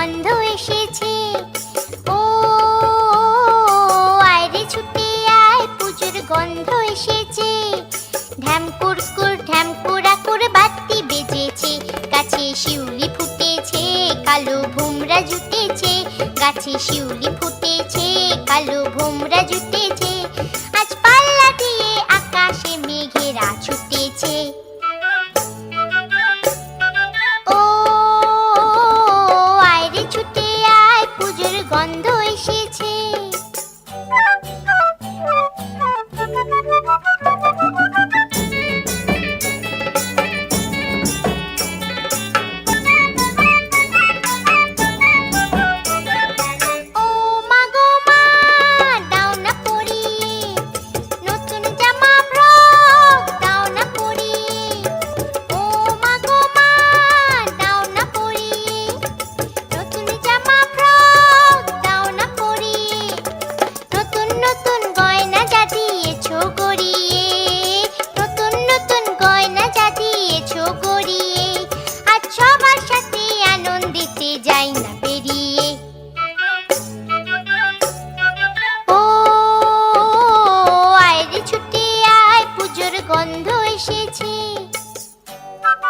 গন্ধ এসেছে। ও আয়রে ছুটে আয়, পুজোর গন্ধ এসেছে। ঢ্যাম কুরকুর ঢ্যাম কুরা করে বাতি বেজেছে। গাছে শিউলি ফুটেছে, কালো ভোমরা জুটেছে। গাছে শিউলি ফুটেছে, কালো ভোম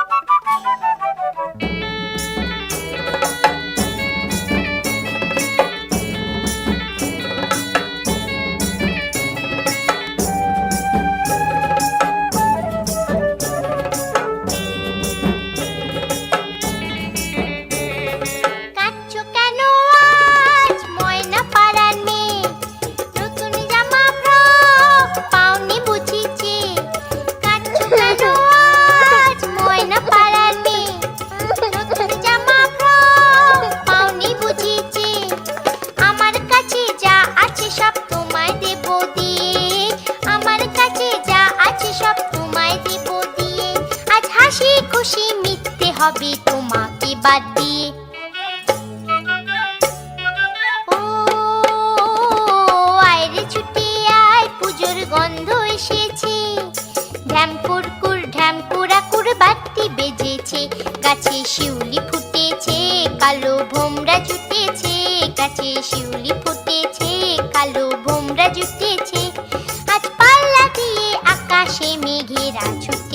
Thank you. সে মিথ্যে হবে তোমাকে বাদ দিয়ে। ও, আয়রে ছুটে, আয় পুজোর গন্ধ এসেছে। ঢ্যামপুর কুর ঢ্যামপুরা কুর বাতি বেজেছে। গাছে শিউলি ফুটেছে, কালো ভোমরা জুটেছে। গাছে শিউলি ফুটেছে, কালো ভোমরা জুটেছে। আজ পাল্লা দিয়ে আকাশে মেঘেরা ছুটে